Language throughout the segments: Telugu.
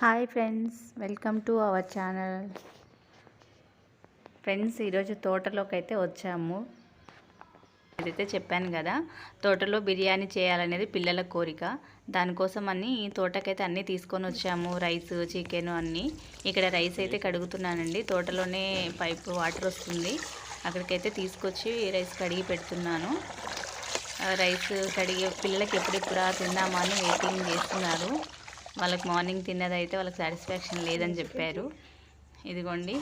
Hi friends welcome to our channel. Friends ఈరోజు తోటలోకి అయితే వచ్చాము. ఏదైతే చెప్పాను కదా తోటలో బిర్యానీ చేయాలనేది పిల్లల కోరిక. దానికోసం అని తోటకైతే అన్నీ తీసుకొని వచ్చాము రైస్ చికెన్ అన్నీ. ఇక్కడ రైస్ అయితే కడుగుతున్నానండి. తోటలోనే పైపు వాటర్ వస్తుంది. అక్కడికైతే తీసుకొచ్చి రైస్ కడిగి పెడుతున్నాను. రైస్ కడిగి పిల్లలకి ఎప్పుడెప్పుడా తిందామా అని వెయిటింగ్ చేస్తున్నారు. వాళ్ళకి మార్నింగ్ తిన్నది అయితే వాళ్ళకి సాటిస్ఫాక్షన్ లేదని చెప్పారు. ఇదిగోండి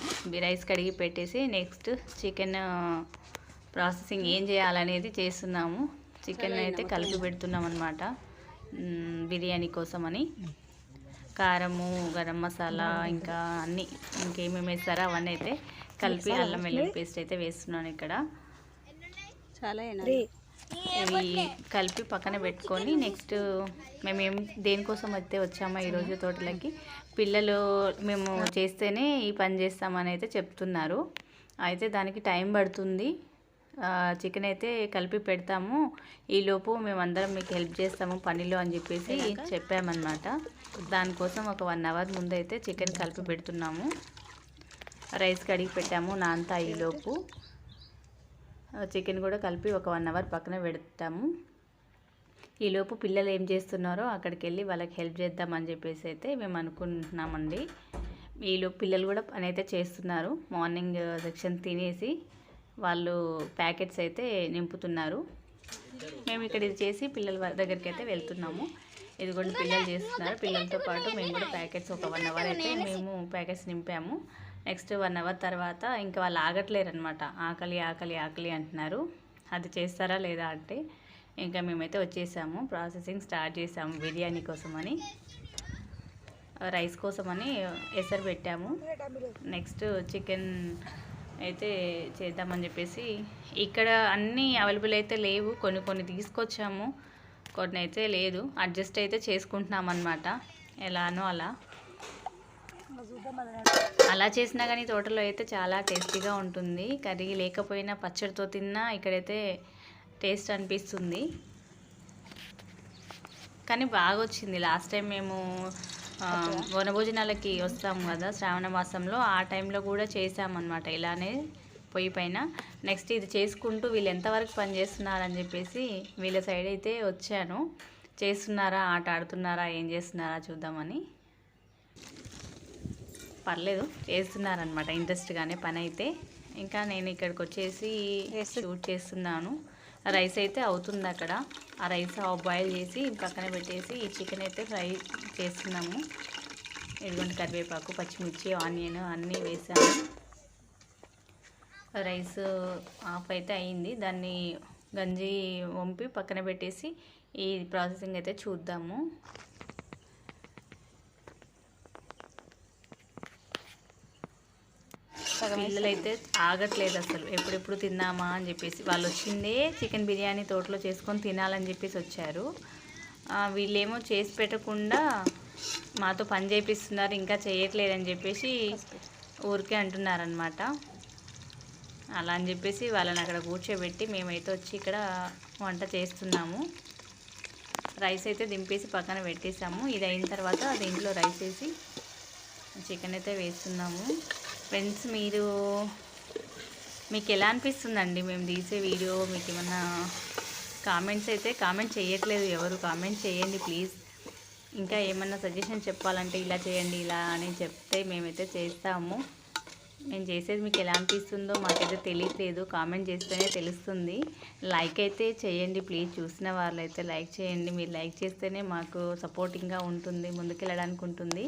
రైస్ కడిగి పెట్టేసి నెక్స్ట్ చికెన్ ప్రాసెసింగ్ ఏం చేయాలనేది చేస్తున్నాము. చికెన్ అయితే కలిపి పెడుతున్నాం అనమాట బిర్యానీ కోసమని. కారము గరం మసాలా ఇంకా అన్నీ ఇంకేమేమి వేస్తారో అవన్నీ అయితే కలిపి అల్లం వెల్లుల్లి పేస్ట్ అయితే వేస్తున్నాను ఇక్కడ. చాలా ఇవి కలిపి పక్కన పెట్టుకొని నెక్స్ట్ మేము ఏం దేనికోసం అయితే వచ్చామో ఈరోజు తోటలకి పిల్లలు మేము చేస్తేనే ఈ పని చేస్తామని అయితే చెప్తున్నారు. అయితే దానికి టైం పడుతుంది. చికెన్ అయితే కలిపి పెడతాము. ఈలోపు మేమందరం మీకు హెల్ప్ చేస్తాము పనిలో అని చెప్పేసి చెప్పామన్నమాట. దానికోసం ఒక వన్ అవర్ ముందు అయితే చికెన్ కలిపి పెడుతున్నాము. రైస్ కడిగి పెట్టాము నాంతా ఈలోపు చికెన్ కూడా కలిపి ఒక వన్ అవర్ పక్కన పెడతాము. ఈలోపు పిల్లలు ఏం చేస్తున్నారో అక్కడికి వెళ్ళి వాళ్ళకి హెల్ప్ చేద్దామని చెప్పేసి అయితే మేము అనుకుంటున్నామండి. ఈలోపు పిల్లలు కూడా పని అయితే చేస్తున్నారు. మార్నింగ్ సెక్షన్ తినేసి వాళ్ళు ప్యాకెట్స్ అయితే నింపుతున్నారు. మేము ఇక్కడ ఇది చేసి పిల్లల దగ్గరికి అయితే వెళ్తున్నాము. ఇదిగోండి పిల్లలు చేస్తున్నారు. పిల్లలతో పాటు మేము కూడా ప్యాకెట్స్ ఒక వన్ అవర్ అయితే మేము ప్యాకెట్స్ నింపాము. నెక్స్ట్ వన్ అవర్ తర్వాత ఇంకా వాళ్ళు ఆగట్లేరు అనమాట ఆకలి ఆకలి ఆకలి అంటున్నారు. అది చేస్తారా లేదా అంటే ఇంకా మేమైతే వచ్చేసాము. ప్రాసెసింగ్ స్టార్ట్ చేసాము బిర్యానీ కోసమని. రైస్ కోసమని ఎసరు పెట్టాము. నెక్స్ట్ చికెన్ అయితే చేద్దామని చెప్పేసి ఇక్కడ అన్నీ అవైలబుల్ అయితే లేవు. కొన్ని కొన్ని తీసుకొచ్చాము. కొన్ని అయితే లేదు. అడ్జస్ట్ అయితే చేసుకుంటున్నాం అనమాట ఎలానో అలా. అలా చేసినా కానీ తోటలో అయితే చాలా టేస్టీగా ఉంటుంది. కర్రీ లేకపోయినా పచ్చడితో తిన్నా ఇక్కడైతే టేస్ట్ అనిపిస్తుంది. కానీ బాగా వచ్చింది లాస్ట్ టైం మేము వనభోజనాలకి వస్తాం కదా శ్రావణ మాసంలో ఆ టైంలో కూడా చేసామన్నమాట ఇలానే పొయ్యి పైన. నెక్స్ట్ ఇది చేసుకుంటూ వీళ్ళు ఎంతవరకు పని చేస్తున్నారని చెప్పేసి వీళ్ళ సైడ్ అయితే వచ్చాను. చేస్తున్నారా ఆట ఆడుతున్నారా ఏం చేస్తున్నారా చూద్దామని. పర్లేదు చేస్తున్నారనమాట ఇంట్రెస్ట్గానే పని అయితే ఇంకా నేను ఇక్కడికి వచ్చేసి షూట్ చేస్తున్నాను. రైస్ అయితే అవుతుంది అక్కడ ఆ రైస్ బాయిల్ చేసి పక్కన పెట్టేసి ఈ చికెన్ అయితే ఫ్రై చేస్తున్నాము. ఇదిగోండి కరివేపాకు పచ్చిమిర్చి ఆనియన్ అన్నీ వేసాము రైస్ ఆఫ్ అయితే అయింది. దాన్ని గంజి వంపి పక్కన పెట్టేసి ఈ ప్రాసెసింగ్ అయితే చూద్దాము. పిల్లలు అయితే ఆగట్లేదు అసలు. ఎప్పుడెప్పుడు తిందామా అని చెప్పేసి వాళ్ళు వచ్చిందే చికెన్ బిర్యానీ తోటలో చేసుకొని తినాలని చెప్పేసి వచ్చారు. వీళ్ళేమో చేసి పెట్టకుండా మాతో పని చేపిస్తున్నారు ఇంకా చేయట్లేదని చెప్పేసి ఊరికే అంటున్నారనమాట అలా అని చెప్పేసి వాళ్ళని అక్కడ కూర్చోబెట్టి మేమైతే వచ్చి ఇక్కడ వంట చేస్తున్నాము. రైస్ అయితే దింపేసి పక్కన పెట్టేసాము ఇది అయిన తర్వాత దీంట్లో రైస్ వేసి చికెన్ అయితే వేస్తున్నాము. ఫ్రెండ్స్ మీరు మీకు ఎలా అనిపిస్తుందండి? మేము తీసే వీడియో మీకు ఏమన్నా కామెంట్స్ అయితే కామెంట్ చేయట్లేదు. ఎవరు కామెంట్ చేయండి ప్లీజ్ ఇంకా ఏమన్నా సజెషన్ చెప్పాలంటే ఇలా చేయండి ఇలా అని చెప్తే మేమైతే చేస్తాము. నేను చేసేది మీకు ఎలా అనిపిస్తుందో మాకైతే తెలియట్లేదు. కామెంట్ చేస్తేనే తెలుస్తుంది. లైక్ అయితే చేయండి ప్లీజ్ చూసిన వాళ్ళైతే లైక్ చేయండి. మీరు లైక్ చేస్తేనే మాకు సపోర్టింగ్గా ఉంటుంది ముందుకెళ్ళడానికి ఉంటుంది.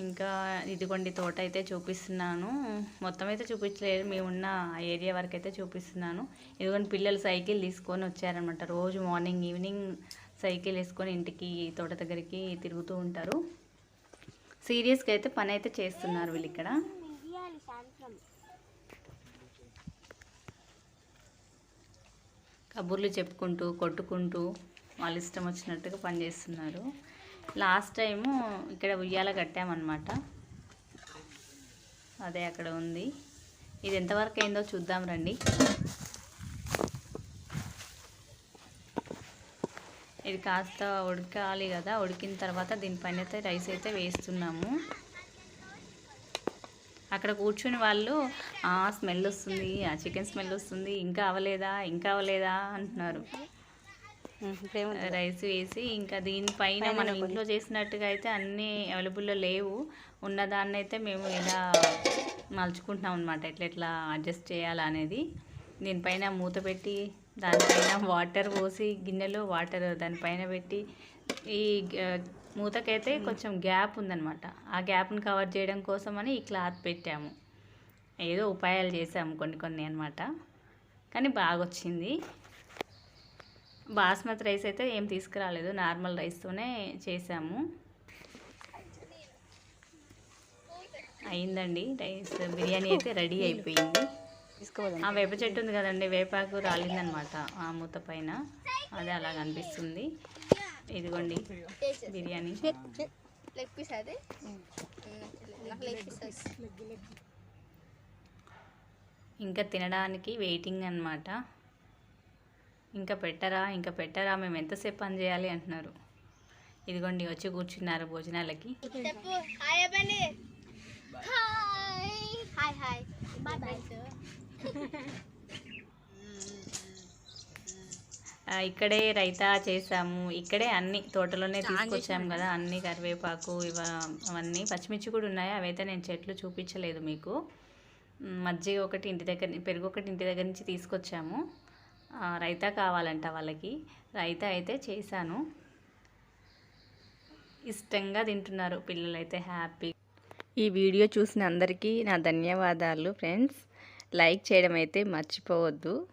ఇంకా ఇదిగోండి తోట అయితే చూపిస్తున్నాను. మొత్తం అయితే చూపించలేదు. మేము ఉన్న ఏరియా వరకు అయితే చూపిస్తున్నాను. ఇదిగోండి పిల్లలు సైకిల్ తీసుకొని వచ్చారనమాట రోజు మార్నింగ్ ఈవినింగ్ సైకిల్ వేసుకొని ఇంటికి తోట దగ్గరికి తిరుగుతూ ఉంటారు. సీరియస్గా అయితే పని అయితే చేస్తున్నారు వీళ్ళు ఇక్కడ కబుర్లు చెప్పుకుంటూ కొట్టుకుంటూ వాళ్ళ ఇష్టం వచ్చినట్టుగా పని చేస్తున్నారు. లాస్ట్ టైము ఇక్కడ ఉయ్యాల కట్టామన్నమాట. అదే అక్కడ ఉంది. ఇది ఎంతవరకు అయిందో చూద్దాం రండి. ఇది కాస్త ఉడకాలి కదా ఉడికిన తర్వాత దీనిపైన అయితే రైస్ అయితే వేస్తున్నాము. అక్కడ కూర్చుని వాళ్ళు స్మెల్ వస్తుంది ఆ చికెన్ స్మెల్ వస్తుంది ఇంకా అవ్వలేదా ఇంకా అవ్వలేదా అంటున్నారు. రైస్ వేసి ఇంకా దీనిపైన మనం ఇంట్లో చేసినట్టుగా అయితే అన్నీ అవైలబుల్లో లేవు. ఉన్నదాన్ని అయితే మేము ఇలా మలుచుకుంటున్నాం అనమాట ఎట్లా ఎట్లా అడ్జస్ట్ చేయాలా అనేది. దీనిపైన మూత పెట్టి దానిపైన వాటర్ పోసి గిన్నెలో వాటర్ దానిపైన పెట్టి ఈ మూతకైతే కొంచెం గ్యాప్ ఉందన్నమాట. ఆ గ్యాప్ని కవర్ చేయడం కోసమని ఈ క్లాత్ పెట్టాము. ఏదో ఉపాయాలు చేసాము కొన్ని కొన్ని అనమాట కానీ బాగా వచ్చింది బాస్మతి రైస్ అయితే ఏం తీసుకురాలేదు. నార్మల్ రైస్తోనే చేసాము. అయిందండి రైస్. బిర్యానీ అయితే రెడీ అయిపోయింది. ఆ వేప చెట్టు ఉంది కదండి వేపాకు రాలిందనమాట ఆ మూత పైన. అదే అలా కనిపిస్తుంది ఇదిగోండి బిర్యానీ. లెగ్ పీస్ ఇంకా తినడానికి వెయిటింగ్ అన్నమాట. ఇంకా పెట్టరా ఇంకా పెట్టరా మేము ఎంతసేపు పని చేయాలి అంటున్నారు. ఇదిగోండి వచ్చి కూర్చున్నారు భోజనాలకి. చెప్పు. హాయ్ చెప్పండి hi. Hi hi. Bye bye ఆ, ఇక్కడే రైతా చేసాము. ఇక్కడే అన్ని తోటలోనే తీసుకొచ్చాము కదా అన్ని కరివేపాకు ఇవ అవన్నీ పచ్చిమిర్చి కూడా ఉన్నాయి? అవైతే నేను చెట్లు చూపించలేదు మీకు. మజ్జిగ ఒకటి ఇంటి దగ్గర పెరుగు ఒకటి ఇంటి దగ్గర నుంచి తీసుకొచ్చాము. రైతా కావాలంట వాళ్ళకి. రైతా అయితే చేశాను. ఇష్టంగా తింటున్నారు పిల్లలైతే హ్యాపీ. ఈ వీడియో చూసిన అందరికీ నా ధన్యవాదాలు ఫ్రెండ్స్. లైక్ చేయడం అయితే మర్చిపోవద్దు.